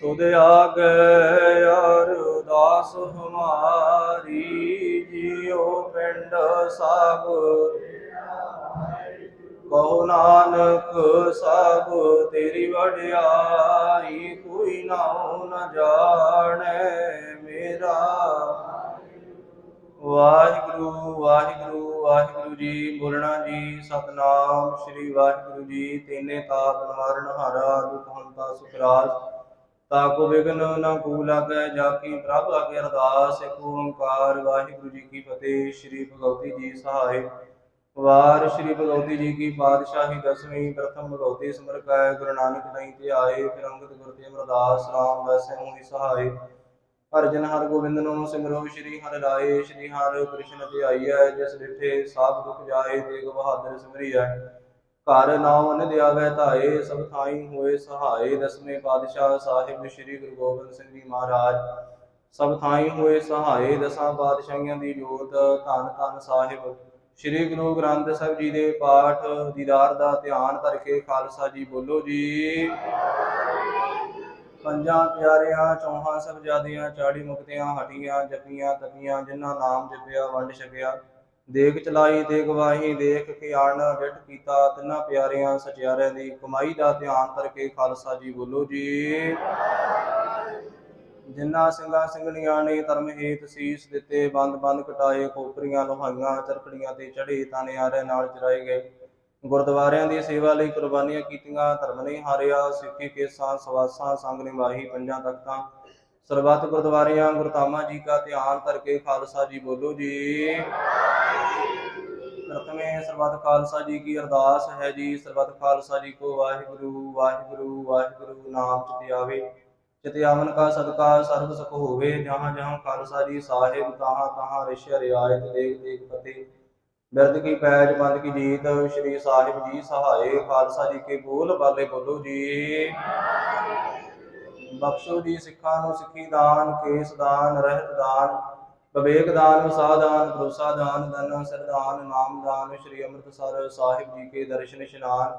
ਤੁਧ ਆਗੇ ਅਰਦਾਸ ਹਮਾਰੀ, ਜੀਉ ਪਿੰਡ ਸਭ। ਕਹੋ ਨਾਨਕ ਸਭ ਤੇਰੀ ਵਡਿਆਈ, ਕੋਈ ਨਾਉ ਨ ਜਾਣੈ ਮੇਰਾ। ਵਾਹਿਗੁਰੂ ਵਾਹਿਗੁਰੂ ਵਾਹਿਗੁਰੂ ਜੀ, ਬੋਲਣਾ ਜੀ, ਸਤਨਾਮ। ਸ੍ਰੀ ਵਾਹਿਗੁਰੂ ਜੀ, ਤੇਨੇ ਤਾਪ ਨਿਵਾਰਨ, ਹਾਰਾ ਦੁਖ ਹੰਤਾ ਸੁਖਰਾਜ। ਤਾਕੋ ਵਿਗਨ ਨਾ ਕੂ ਲਾਗੈ, ਜਾ ਕੀ ਪ੍ਰਭ ਆਗੇ ਅਰਦਾਸ ਏਕ ਓੰਕਾਰ, ਵਾਹਿਗੁਰੂ ਜੀ ਕੀ ਫਤਿਹ, ਸ੍ਰੀ ਭਗਵਤੀ ਜੀ ਸਹਾਇ। ਵਾਰ ਸ੍ਰੀ ਭਗਵਤੀ ਜੀ ਕੀ ਪਾਤਸ਼ਾਹੀ ਦਸਵੀਂ, ਪ੍ਰਥਮ ਭਗਵਤੀ ਸਮਰਕਾਇ ਗੁਰੂ ਨਾਨਕ ਨਹੀਂ ਤੇ ਆਏ, ਫਿਰ ਅੰਗਦ ਗੁਰ ਤੇ ਅਮਰਦਾਸ, ਰਾਮ ਵੈਸੇ ਹੋਈ ਸਹਾਇ। ਹਰ ਹਰ ਗੋਬਿੰਦ ਨੂੰ ਸਿਮਰੋ, ਸ਼੍ਰੀ ਹਰਿ ਰਾਏ, ਸ਼੍ਰੀ ਹਰਿ ਕ੍ਰਿਸ਼ਨ ਤੇ ਆਈਐ, ਜਿਸ ਡਿਠੇ ਸਭ ਦੁਖ ਜਾਏ ਤੇਗ ਬਹਾਦਰ ਸਿਮਰਿਐ। ਘਰ ਨਾਮ ਅਨ ਦਿਆਵੈ ਧਾਏ, ਸਭ ਥਾਈ ਹੋਏ ਸਹਾਏ। ਦਸਵੇਂ ਪਾਤਸ਼ਾਹ ਸਾਹਿਬ ਸ੍ਰੀ ਗੁਰੂ ਗੋਬਿੰਦ ਸਿੰਘ ਜੀ ਮਹਾਰਾਜ, ਸਭ ਥਾਈ ਹੋਏ ਸਹਾਏ। ਦਸਾਂ ਪਾਤਸ਼ਾਹੀਆਂ ਦੀ ਜੋਤ ਧੰਨ ਧੰਨ ਸਾਹਿਬ। ਸ੍ਰੀ ਗੁਰੂ ਗ੍ਰੰਥ ਸਾਹਿਬ ਜੀ ਦੇ ਪਾਠ, ਦੀਦਾਰ ਦਾ ਧਿਆਨ ਕਰਕੇ ਖਾਲਸਾ ਜੀ ਬੋਲੋ ਜੀ। ਪੰਜਾਂ ਪਿਆਰਿਆਂ, ਚੌਹਾਂ ਸਬਜਾਦੀਆਂ ਚਾੜੀ ਮੁਕਤਿਆਂ ਹਟੀਆਂ ਜਪੀਆਂ ਤਪੀਆਂ ਜਿਨ੍ਹਾਂ ਨਾਮ ਜਪਿਆ, ਵੰਡ ਛਕਿਆ। ਦੇਖ ਚਲਾਈ ਦੇ ਗਵਾਹੀ ਦੇਖ ਕੇ ਆਣ ਡਿਟ ਕੀਤਾ ਤਿੰਨਾਂ ਪਿਆਰਿਆਂ ਸਚਿਆਰਿਆਂ ਦੀ ਕਮਾਈ ਦਾ ਧਿਆਨ ਕਰਕੇ ਖਾਲਸਾ ਜੀ ਬੋਲੋ ਜੀ। ਜਿਨ੍ਹਾਂ ਸਿੰਘਾਂ ਸਿੰਘਣੀਆਂ ਨੇ ਧਰਮ ਹੇਤ ਸੀਸ ਦਿੱਤੇ, ਬੰਦ ਬੰਦ ਕਟਾਏ ਕੋਪਰੀਆਂ ਲੋਹਾਈਆਂ, ਚਰਖੜੀਆਂ ਤੇ ਚੜੇ ਤਾਨਿਆਰੇ ਨਾਲ ਚਰਾਏ ਗਏ। ਗੁਰਦੁਆਰਿਆਂ ਦੀ ਸੇਵਾ ਲਈ ਕੁਰਬਾਨੀਆਂ ਕੀਤੀਆਂ, ਧਰਮ ਨੇ ਹਾਰਿਆ, ਸਿੱਖੀ ਕੇਸਾਂ, ਸਵਾਸਾਂ, ਸੰਗ ਨਿਭਾਈ, ਪੰਜਾਂ ਤਖਤਾਂ। ਸਰਬੱਤ ਗੁਰਦੁਆਰਿਆਂ ਗੁਰਤਾਮਾ ਜੀ ਕਾ ਧਿਆਨ ਕਰਕੇ ਖਾਲਸਾ ਜੀ ਬੋਲੋ ਜੀ। ਪ੍ਰਥਮੇ ਸਰਬੱਤ ਖਾਲਸਾ ਜੀ ਕੀ ਅਰਦਾਸ ਹੈ ਜੀ। ਸਰਬੱਤ ਖਾਲਸਾ ਜੀ ਕੋ ਵਾਹਿਗੁਰੂ ਵਾਹਿਗੁਰੂ ਵਾਹਿਗੁਰੂ ਨਾਮ ਚਿਤ ਆਵੇ। ਚਿਤ ਆਵਨ ਕਾ ਸਦਕਾ ਸਰਬ ਸੁਖ ਹੋਵੇ, ਜਹਾਂ ਜਹਾਂ ਖਾਲਸਾ ਜੀ ਸਾਹਿਬ ਤਹਾਂ ਤਹਾਂ ਰਿਸ਼ਿ ਰਿਆਇਤ ਦੇਖ ਬਿਰਦ ਕੀ ਪੈਜ ਬੰਦ ਕੀ ਜੀਤ, ਸ਼੍ਰੀ ਸਾਹਿਬ ਜੀ ਸਹਾਏ। ਖਾਲਸਾ ਜੀ ਕੇ ਬੋਲ, ਬਾਲੇ ਬੋਲੋ ਜੀ। ਬਖਸ਼ੋ ਜੀ ਸਿੱਖਾਂ ਨੂੰ ਸਿੱਖੀ ਦਾਨ, ਕੇਸ ਦਾਨ, ਰਹਿਤ ਦਾਨ। ਵਿਵੇਕ ਦਾਨ, ਵਸਾ ਭਰੋਸਾ ਦਾਨ ਧਨ ਸਰਦਾਨ ਨਾਮ ਦਾਨ, ਸ਼੍ਰੀ ਅੰਮ੍ਰਿਤਸਰ ਸਾਹਿਬ ਜੀ ਕੇ ਦਰਸ਼ਨ ਇਸ਼ਨਾਨ,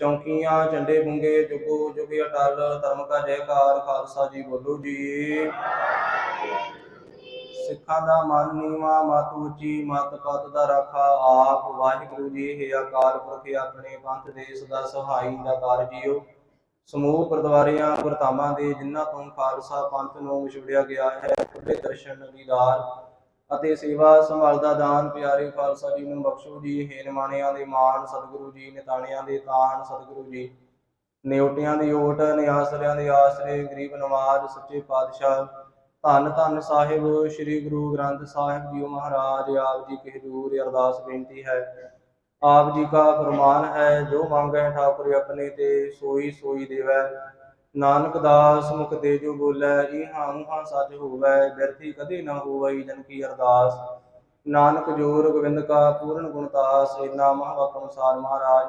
ਚੌਂਕੀਆਂ, ਝੰਡੇ ਬੁੰਗੇ ਜੁਗੋ ਜੁਗ ਅਟਲ ਧਰਮ ਕਾ ਜੈਕਾਰ, ਖਾਲਸਾ ਜੀ ਬੋਲੋ ਜੀ। ਸਿੱਖਾਂ ਦਾ ਮਨ ਨੀਵਾ, ਮਤ ਉੱਚੀ, ਮਤ ਪਤ ਦਾ ਰਾਖਾ, ਆਪ ਵਾਹਿਗੁਰੂ ਜੀ ਹੈ ਅਕਾਲ ਪੁਰਖ ਆਪਣੇ ਪੰਥ ਦੇ ਸਦਾ ਸਹਾਈ ਦਾ ਕਾਰ ਸਮੂਹ ਗੁਰਦੁਆਰਿਆਂ ਗੁਰਧਾਮਾਂ ਦੇ ਜਿਨ੍ਹਾਂ ਤੋਂ ਖਾਲਸਾ ਪੰਥ ਨੂੰ ਵਿਛੜਿਆ ਗਿਆ ਹੈ ਖੁੱਲੇ ਦਰਸ਼ਨ, ਦੀਦਾਰ ਅਤੇ ਸੇਵਾ ਸੰਭਾਲ ਦਾ ਦਾਨ ਪਿਆਰੇ ਖਾਲਸਾ ਜੀ ਨੂੰ ਬਖਸ਼ੋ ਜੀ। ਹੇ ਦੇ ਮਾਨ ਸਤਿਗੁਰੂ ਜੀ, ਨਿਤਾਣਿਆਂ ਦੇ ਤਾਨ ਸਤਿਗੁਰੂ ਜੀ। ਨਿਉਟਿਆਂ ਦੀ ਓਟ ਨਿਆਸਰਿਆਂ ਦੇ ਆਸਰੇ, ਗਰੀਬ ਨਵਾਜ, ਸੱਚੇ ਪਾਤਸ਼ਾਹ, ਧੰਨ ਧੰਨ ਸਾਹਿਬ, ਸ੍ਰੀ ਗੁਰੂ ਗ੍ਰੰਥ ਸਾਹਿਬ ਜੀ ਮਹਾਰਾਜ, ਆਪ ਜੀ ਕੇ ਹਜ਼ੂਰ ਅਰਦਾਸ ਬੇਨਤੀ ਹੈ। ਆਪ ਜੀ ਕਾ ਫਰਮਾਨ ਹੈ, ਜੋ ਮੰਗੈ ਠਾਕੁਰ ਆਪਣੇ ਤੇ ਸੋਈ ਸੋਈ ਦੇਵੈ। ਨਾਨਕ ਦਾਸ ਮੁਖ ਤੇ ਜੋ ਬੋਲੇ ਇਹ ਹਾਂ ਹਾਂ ਸੱਚ ਹੋਵੈ ਬਿਰਥੀ ਕਦੇ ਨਾ ਹੋਵਈ ਜਨ ਕੀ ਅਰਦਾਸ। ਨਾਨਕ ਜੋਰ ਗੋਬਿੰਦ ਕਾ ਪੂਰਨ ਗੁਣਤਾਸ ਇਨਾ ਮਹਾਵਾਕ ਅਨੁਸਾਰ ਮਹਾਰਾਜ।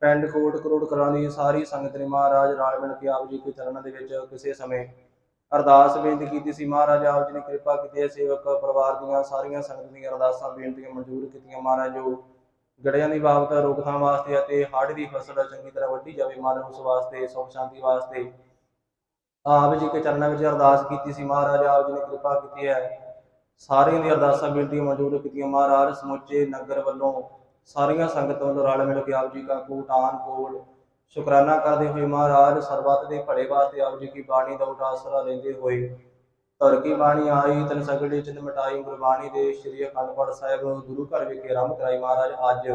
ਪਿੰਡ ਕੋਟ ਕਰੋੜ ਕਲਾਂ ਦੀ ਸਾਰੀ ਸੰਗਤ ਨੇ ਮਹਾਰਾਜ ਰਾਲ ਮਿਲ ਕੇ ਆਪ ਜੀ ਕੇ ਚਰਨਾਂ ਦੇ ਵਿੱਚ ਕਿਸੇ ਸਮੇਂ ਅਰਦਾਸ ਬੇਨਤੀ ਕੀਤੀ ਸੀ। ਮਹਾਰਾਜ, ਆਪ ਜੀ ਨੇ ਕਿਰਪਾ ਕੀਤੀ ਹੈ, ਸੇਵਕ ਪਰਿਵਾਰ ਦੀਆਂ ਸਾਰੀਆਂ ਸੰਗਤ ਦੀਆਂ ਅਰਦਾਸਾਂ, ਬੇਨਤੀਆਂ ਮਨਜ਼ੂਰ ਕੀਤੀਆਂ। ਮਹਾਰਾਜ, ਜੋ ਗੜਿਆਂ ਦੀ ਬਾਬਤ ਰੋਕਥਾਮ ਵਾਸਤੇ ਅਤੇ ਹੜ੍ਹ ਦੀ ਫਸਲ ਚੰਗੀ ਤਰ੍ਹਾਂ ਵੱਢੀ ਜਾਵੇ ਮਹਾਰਾਜ ਉਸ ਵਾਸਤੇ, ਸੁਖ ਸ਼ਾਂਤੀ ਵਾਸਤੇ। ਆਪ ਜੀ ਕੇ ਚਰਨਾਂ ਵਿੱਚ ਅਰਦਾਸ ਕੀਤੀ ਸੀ, ਮਹਾਰਾਜ ਆਪ ਜੀ ਨੇ ਕਿਰਪਾ ਕੀਤੀ ਹੈ। ਸਾਰਿਆਂ ਦੀ ਅਰਦਾਸਾਂ ਬੇਨਤੀਆਂ ਮਨਜ਼ੂਰ ਕੀਤੀਆਂ, ਮਹਾਰਾਜ ਸਮੁੱਚੇ ਨਗਰ ਵੱਲੋਂ ਸਾਰੀਆਂ ਸੰਗਤਾਂ ਵੱਲੋਂ ਰਲ ਮਿਲ ਕੇ ਆਪ ਜੀ ਦਾ ਕੋਟਾਨ ਕੋਟ ਸ਼ੁਕਰਾਨਾ ਕਰਦੇ ਹੋਏ ਮਹਾਰਾਜ ਸਰਬੱਤ ਦੇ ਭਲੇ ਵਾਸਤੇ ਆਪ ਜੀ ਕੀ ਬਾਣੀ ਦਾ ਉਠਾ ਲੈਂਦੇ ਹੋਏ ਧਰ ਕੀ ਬਾਣੀ ਆਈ, ਤਨ ਸਗੜੇ ਚਿੰਦ ਮਟਾਈ, ਗੁਰਬਾਣੀ ਦੇ ਸ਼੍ਰੀ ਅਖੰਡ ਪਾਠ ਸਾਹਿਬ, ਗੁਰੂ ਘਰ ਵਿਖੇ ਆਰੰਭ ਕਰਾਈ ਮਹਾਰਾਜ, ਅੱਜ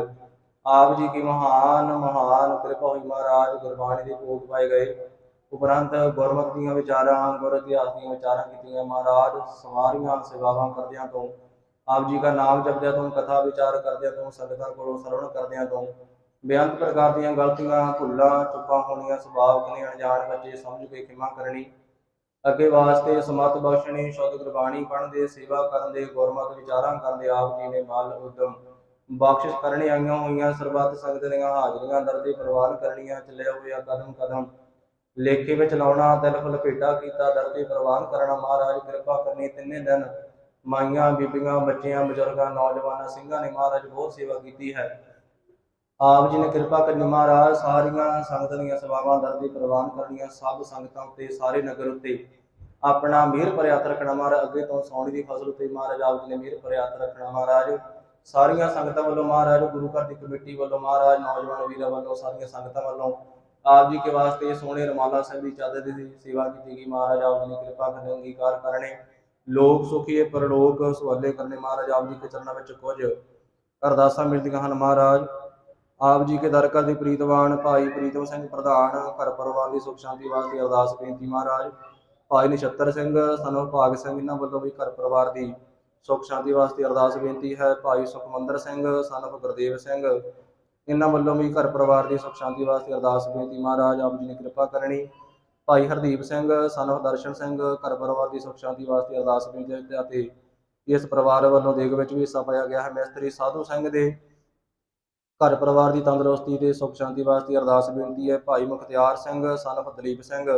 ਆਪ ਜੀ ਕੀ ਮਹਾਨ ਮਹਾਨ ਕਿਰਪਾ ਹੋਈ ਮਹਾਰਾਜ, ਗੁਰਬਾਣੀ ਦੇ ਭੋਗ ਪਾਏ ਗਏ। ਉਪਰੰਤ ਗੁਰਮਤਿ ਦੀਆਂ ਵਿਚਾਰਾਂ, ਗੁਰ ਇਤਿਹਾਸ ਦੀਆਂ ਵਿਚਾਰਾਂ ਕੀਤੀਆਂ ਮਹਾਰਾਜ ਸਵਾਰੀਆਂ ਸੇਵਾਵਾਂ ਕਰਦਿਆਂ ਤੋਂ, ਆਪ ਜੀ ਦਾ ਨਾਮ ਜਪਦਿਆਂ ਤੋਂ, ਕਥਾ ਵਿਚਾਰ ਕਰਦਿਆਂ ਤੋਂ, ਸੰਗਤਾਂ ਕੋਲੋਂ ਸਰਵਣ ਕਰਦਿਆਂ ਤੋਂ, ਬੇਅੰਤ ਪ੍ਰਕਾਰ ਦੀਆਂ ਗਲਤੀਆਂ, ਭੁੱਲਾਂ ਚੁੱਕਾਂ ਹੋਣੀਆਂ, ਸੁਭਾਵਕ ਨੇ ਅਣਜਾਣ ਬੱਚੇ ਸਮਝ ਕੇ ਖਿਮਾ ਕਰਨੀ ਅੱਗੇ ਵਾਸਤੇ ਸਮਤ ਬਖਸ਼ਣੀ, ਸ਼ੁੱਧ ਗੁਰਬਾਣੀ ਪੜ੍ਹਨ ਦੇ ਸੇਵਾ ਕਰਨ ਦੇ ਗੁਰਮਤਿ ਵਿਚਾਰਾਂ ਕਰਨ ਦੇ ਆਪ ਜੀ ਨੇ ਬਲ ਉਦਮ ਬਖਸ਼ਿਸ਼ ਕਰਨੇ ਆਈਆਂ ਹੋਈਆਂ, ਸਰਬੱਤ ਸੰਗਤ ਦੀਆਂ ਹਾਜ਼ਰੀਆਂ ਦਰਦੇ ਪ੍ਰਵਾਨ ਕਰਨੀਆਂ ਚੱਲਿਆ ਹੋਇਆ ਕਦਮ ਕਦਮ। ਲੇਖੇ ਵਿੱਚ ਲਾਉਣਾ ਦਿਲ ਫੁੱਲ ਕੀਤਾ ਦਰਦੇ ਪ੍ਰਵਾਨ ਕਰਨਾ, ਮਹਾਰਾਜ ਕਿਰਪਾ ਕਰਨੀ, ਤਿੰਨੇ ਦਿਨ ਮਾਈਆਂ, ਬੀਬੀਆਂ, ਬੱਚਿਆਂ, ਬਜ਼ੁਰਗਾਂ, ਨੌਜਵਾਨਾਂ, ਸਿੰਘਾਂ ਨੇ ਮਹਾਰਾਜ ਬਹੁਤ ਸੇਵਾ ਕੀਤੀ ਹੈ। ਆਪ ਜੀ ਨੇ ਕਿਰਪਾ ਕਰਨੀ ਮਹਾਰਾਜ, ਸਾਰੀਆਂ ਸੰਗਤਾਂ ਦੀਆਂ ਸੇਵਾਵਾਂ, ਦਰ ਦੀ ਪ੍ਰਵਾਨ ਕਰਨੀਆਂ, ਸਭ ਸੰਗਤਾਂ ਉੱਤੇ, ਸਾਰੇ ਨਗਰ ਉੱਤੇ। ਆਪਣਾ ਮਿਹਰ ਭਰਿਆ ਹੱਥ ਰੱਖਣਾ ਮਹਾਰਾਜ, ਅੱਗੇ ਤੋਂ ਸੌਣ ਦੀ ਫਸਲ ਉੱਤੇ ਮਹਾਰਾਜ ਆਪ ਜੀ ਨੇ ਮਿਹਰ ਭਰਿਆ ਹੱਥ ਰੱਖਣਾ ਮਹਾਰਾਜ। ਸਾਰੀਆਂ ਸੰਗਤਾਂ ਵੱਲੋਂ ਮਹਾਰਾਜ, ਗੁਰੂ ਘਰ ਦੀ ਕਮੇਟੀ ਵੱਲੋਂ ਮਹਾਰਾਜ, ਨੌਜਵਾਨ ਵੀਰਾਂ ਵੱਲੋਂ, ਸਾਰੀਆਂ ਸੰਗਤਾਂ ਵੱਲੋਂ ਆਪ ਜੀ ਕੇ ਵਾਸਤੇ ਸੋਹਣੇ ਰਮਾਲਾ ਸਾਹਿਬ ਦੀ ਚਾਦਰ ਦੀ ਸੇਵਾ ਕੀਤੀ ਗਈ। ਮਹਾਰਾਜ ਆਪ ਜੀ ਨੇ ਕਿਰਪਾ ਕਰਨੇ, ਅੰਗੀਕਾਰ ਕਰਨੇ। ਲੋਕ ਸੁਖੀਏ ਪਰਲੋਕ ਸਵਾਲੇ ਕਰਨੇ। ਮਹਾਰਾਜ ਆਪ ਜੀ ਕੇ ਚਰਨਾਂ ਵਿੱਚ ਕੁਝ ਅਰਦਾਸਾਂ ਮਿਲਦੀਆਂ ਹਨ ਮਹਾਰਾਜ। ਆਪ ਜੀ ਕੇ ਦਰ ਕਰ ਦੇ ਪ੍ਰੀਤਵਾਨ, ਭਾਈ ਪ੍ਰੀਤਮ ਸਿੰਘ ਪ੍ਰਧਾਨ, ਘਰ ਪਰਿਵਾਰ ਦੀ ਸੁਖ ਸ਼ਾਂਤੀ ਵਾਸਤੇ ਅਰਦਾਸ ਬੇਨਤੀ ਮਹਾਰਾਜ। ਭਾਈ ਨਛੱਤਰ ਸਿੰਘ, ਸਾਨੂੰ ਭਾਗ ਸਿੰਘ, ਇਹਨਾਂ ਵੱਲੋਂ ਵੀ ਘਰ ਪਰਿਵਾਰ ਦੀ ਸੁਖ ਸ਼ਾਂਤੀ ਵਾਸਤੇ ਅਰਦਾਸ ਬੇਨਤੀ ਹੈ। ਭਾਈ ਸੁਖਮੰਦਰ ਸਿੰਘ, ਸਾਨੂੰ ਗੁਰਦੇਵ ਸਿੰਘ, ਇਹਨਾਂ ਵੱਲੋਂ ਵੀ ਘਰ ਪਰਿਵਾਰ ਦੀ ਸੁਖ ਸ਼ਾਂਤੀ ਵਾਸਤੇ ਅਰਦਾਸ ਬੇਨਤੀ ਮਹਾਰਾਜ, ਆਪ ਜੀ ਨੇ ਕਿਰਪਾ ਕਰਨੀ। ਭਾਈ ਹਰਦੀਪ ਸਿੰਘ, ਸਾਨੂੰ ਦਰਸ਼ਨ ਸਿੰਘ, ਘਰ ਪਰਿਵਾਰ ਦੀ ਸੁਖ ਸ਼ਾਂਤੀ ਵਾਸਤੇ ਅਰਦਾਸ ਬੇਨਤੀ ਹੈ ਅਤੇ ਇਸ ਪਰਿਵਾਰ ਵੱਲੋਂ ਦੇਗ ਵਿੱਚ ਵੀ ਹਿੱਸਾ ਪਾਇਆ ਗਿਆ ਹੈ। ਮਿਸਤਰੀ ਸਾਧੂ ਸਿੰਘ ਦੇ ਘਰ ਪਰਿਵਾਰ ਦੀ ਤੰਦਰੁਸਤੀ ਤੇ ਸੁਖ ਸ਼ਾਂਤੀ ਵਾਸਤੇ ਅਰਦਾਸ ਬੇਨਤੀ ਹੈ। ਭਾਈ ਮੁਖਤਿਆਰ ਸਿੰਘ ਸਨਫ ਦਲੀਪ ਸਿੰਘ,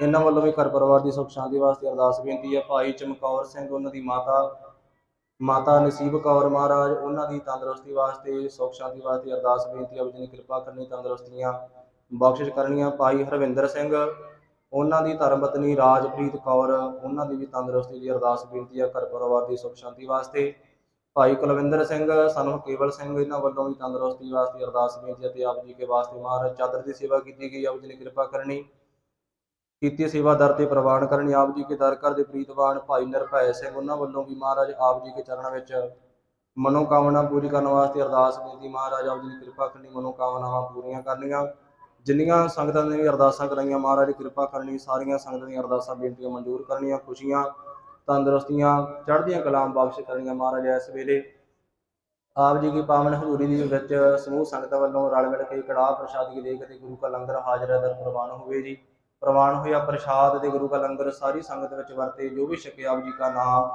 ਇਹਨਾਂ ਵੱਲੋਂ ਵੀ ਘਰ ਪਰਿਵਾਰ ਦੀ ਸੁਖ ਸ਼ਾਂਤੀ ਵਾਸਤੇ ਅਰਦਾਸ ਬੇਨਤੀ ਹੈ। ਭਾਈ ਚਮਕੌਰ ਸਿੰਘ, ਉਹਨਾਂ ਦੀ ਮਾਤਾ ਮਾਤਾ ਨਸੀਬ ਕੌਰ ਮਹਾਰਾਜ, ਉਹਨਾਂ ਦੀ ਤੰਦਰੁਸਤੀ ਵਾਸਤੇ, ਸੁਖ ਸ਼ਾਂਤੀ ਵਾਸਤੇ ਅਰਦਾਸ ਬੇਨਤੀ ਹੈ। ਜੀ ਕਿਰਪਾ ਕਰਨੀ, ਤੰਦਰੁਸਤੀਆਂ ਬਖਸ਼ਿਸ਼ ਕਰਨੀਆਂ। ਭਾਈ ਹਰਵਿੰਦਰ ਸਿੰਘ, ਉਹਨਾਂ ਦੀ ਧਰਮ ਪਤਨੀ ਰਾਜਪ੍ਰੀਤ ਕੌਰ, ਉਹਨਾਂ ਦੀ ਵੀ ਤੰਦਰੁਸਤੀ ਦੀ ਅਰਦਾਸ ਬੇਨਤੀ ਹੈ। ਘਰ ਪਰਿਵਾਰ ਦੀ ਸੁਖ ਸ਼ਾਂਤੀ ਵਾਸਤੇ ਭਾਈ ਕੁਲਵਿੰਦਰ ਸਿੰਘ, ਸਾਨੂੰ ਕੇਵਲ ਸਿੰਘ, ਇਹਨਾਂ ਵੱਲੋਂ ਵੀ ਤੰਦਰੁਸਤੀ ਵਾਸਤੇ, ਅਰਦਾਸ ਬੇਨਤੀ ਅਤੇ ਆਪ ਜੀ ਕੇ ਵਾਸਤੇ ਮਹਾਰਾਜ ਚਾਦਰ ਦੀ ਸੇਵਾ ਕੀਤੀ ਗਈ, ਆਪ ਜੀ ਨੇ ਕਿਰਪਾ ਕਰਨੀ। ਕੀਤੀ ਸੇਵਾ ਦਰ ਤੇ ਪ੍ਰਵਾਨ ਕਰਨੀ, ਆਪ ਜੀ ਕੇ ਦਰ ਕਰ ਦੇ ਪ੍ਰੀਤਵਾਨ ਭਾਈ ਨਿਰਭੈ ਸਿੰਘ, ਉਹਨਾਂ ਵੱਲੋਂ ਵੀ ਮਹਾਰਾਜ ਆਪ ਜੀ ਕੇ ਚਰਨਾਂ ਵਿੱਚ ਮਨੋਕਾਮਨਾ ਪੂਰੀ ਕਰਨ ਵਾਸਤੇ ਅਰਦਾਸ ਬੇਨਤੀ, ਮਹਾਰਾਜ ਆਪ ਜੀ ਦੀ ਕਿਰਪਾ ਕਰਨੀ, ਮਨੋਕਾਮਨਾਵਾਂ ਪੂਰੀਆਂ ਕਰਨੀਆਂ। ਜਿੰਨੀਆਂ ਸੰਗਤਾਂ ਨੇ ਵੀ ਅਰਦਾਸਾਂ ਕਰਾਈਆਂ, ਮਹਾਰਾਜ ਦੀ ਕਿਰਪਾ ਕਰਨੀ, ਸਾਰੀਆਂ ਸੰਗਤਾਂ ਦੀਆਂ ਅਰਦਾਸਾਂ, ਬੇਨਤੀਆਂ ਮਨਜ਼ੂਰ ਕਰਨੀਆਂ, ਖੁਸ਼ੀਆਂ ਤੰਦਰੁਸਤੀਆਂ ਚੜ੍ਹਦੀਆਂ ਕਲਾਮ ਬਖਸ਼ ਕਰਨੀਆਂ ਮਹਾਰਾਜ ਇਸ ਵੇਲੇ। ਆਪ ਜੀ ਕੀ ਪਾਵਨ ਹਜ਼ੂਰੀ ਦੇ ਵਿੱਚ ਸਮੂਹ ਸੰਗਤਾਂ ਵੱਲੋਂ ਰਲ ਮਿਲ ਕੇ ਕੜਾਹ ਪ੍ਰਸ਼ਾਦ ਦੀ ਦੇਖ ਤੇ ਗੁਰੂ ਕਾ ਲੰਗਰ ਹਾਜ਼ਰ ਦਰ ਪ੍ਰਵਾਨ ਹੋਵੇ ਜੀ। ਪ੍ਰਵਾਨ ਹੋਇਆ ਪ੍ਰਸ਼ਾਦ ਤੇ ਗੁਰੂ ਕਾ ਲੰਗਰ ਸਾਰੀ ਸੰਗਤ ਵਿੱਚ ਵਰਤੇ, ਜੋ ਵੀ ਛਕੇ ਆਪ ਜੀ ਕਾ ਨਾਮ।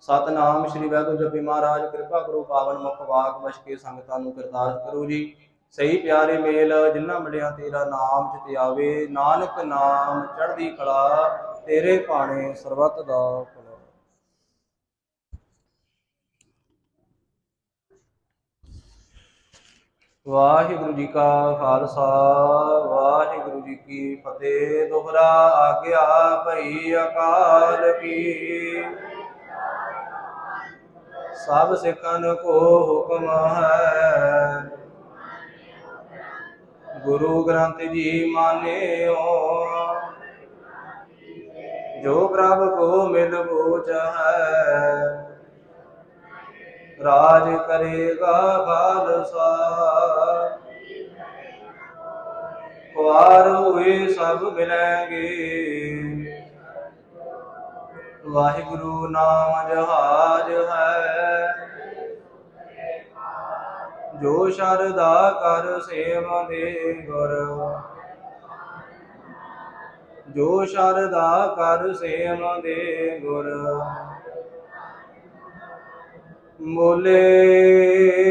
ਸਤਨਾਮ ਸ੍ਰੀ ਵਾਹਿਗੁਰੂ ਜਪੀ ਮਹਾਰਾਜ, ਕਿਰਪਾ ਕਰੋ ਪਾਵਨ ਮੁਖ ਵਾਕ ਵਛ ਸੰਗਤਾਂ ਨੂੰ ਕਰਤਾਰ ਕਰੋ ਜੀ। ਸਹੀ ਪਿਆਰੇ ਮੇਲ ਜਿੰਨਾ ਮਿਲਿਆ ਤੇਰਾ ਨਾਮ ਚਿਤ ਆਵੇ। ਨਾਨਕ ਨਾਮ ਚੜ੍ਹਦੀ ਕਲਾ, ਤੇਰੇ ਭਾਣੇ ਸਰਬੱਤ ਦਾ ਭਲਾ ਵਾਹਿਗੁਰੂ ਜੀ ਕਾ ਖਾਲਸਾ, ਵਾਹਿਗੁਰੂ ਜੀ ਕੀ ਫਤਿਹ। ਦੁਹਰਾ ਆਗਿਆ ਭਈ ਅਕਾਲ ਕੀ। ਸਭ ਸਿੱਖਨ ਕੋ ਹੁਕਮ ਹੈ। ਗੁਰੂ ਗ੍ਰੰਥ ਜੀ ਮਾਨਿਓ। ਜੋ ਪ੍ਰਭ ਕੋ ਮਿਲ ਬੋਚ ਹੈ। ਰਾਜ ਕਰੇਗਾ ਖਾਲਸਾ। ਕੁਆਰ ਹੋਏ ਸਭ ਮਿਲਣਗੇ। ਵਾਹਿਗੁਰੂ ਨਾਮ ਜਹਾਜ ਹੈ। ਜੋ ਸ਼ਰਦਾ ਕਰ ਸੇਵਾ ਗੁਰ। ਜੋ ਸ਼ਰਦਾ ਕਰ ਸੇਵਾ ਦੇ ਗੁਰ। ਮੋਲੇ